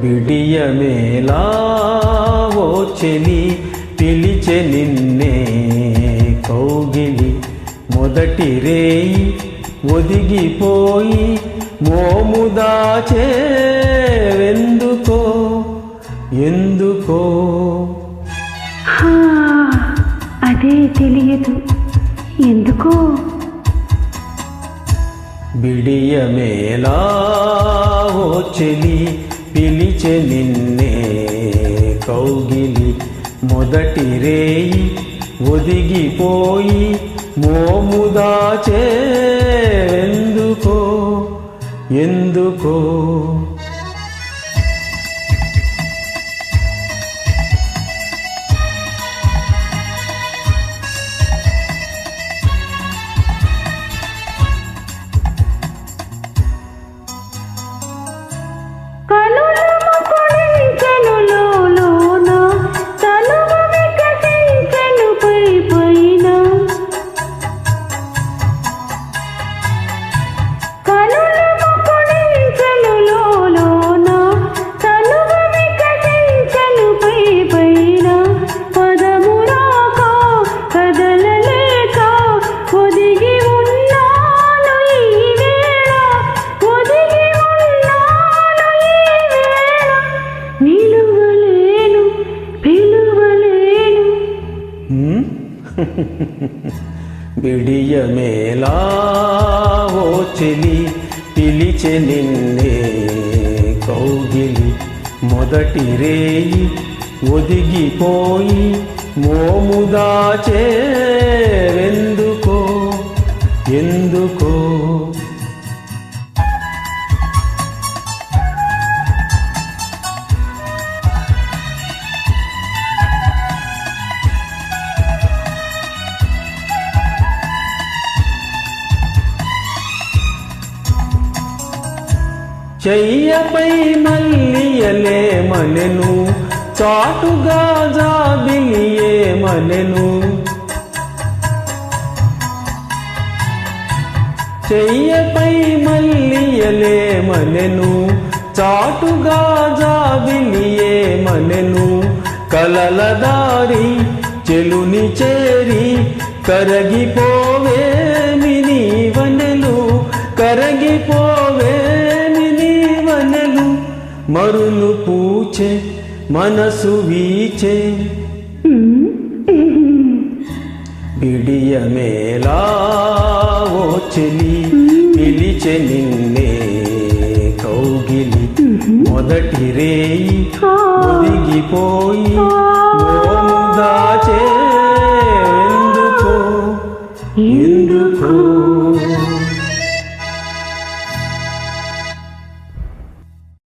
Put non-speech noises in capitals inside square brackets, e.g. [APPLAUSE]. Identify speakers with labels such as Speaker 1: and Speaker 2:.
Speaker 1: బిడియమేలా ఓ చెలి పిలిచె నిన్నే కౌగిలి మొదటి రేయి ఒదిగిపోయి మోము దాచేవెందుకో ఎందుకో?
Speaker 2: అదే తెలియదు. ఎందుకో?
Speaker 1: బిడియమేలా ఓ చెలి పిలిచె నిన్నే కౌగిలి మొదటి రేయి ఒదిగిపోయి మోముదాచే ఎందుకో
Speaker 2: ఎందుకో పిలువలేను
Speaker 1: హ్మ్? [LAUGHS] బిడియమేలా ఓ చెలి పిలిచె నిన్నే కౌగిలి మొదటి రేయి ఒదిగిపోయి మోము చెయ్యపై మల్లియలే మనెను చాటుగా జాబిలియే మనెను చెయ్యపై మల్లియలే మనెను చాటుగా జాబిలియే మనెను కలల చెలుని చేరి కరగిపోవే మరులు పూచే మనసు వీచే. బిడియమేలా ఓ చెలి పిలిచె నిన్నే కౌగిలి. మొదటి రేయి ఒదిగిపోయి మోము దాచే ఎందుకో ఎందుకో?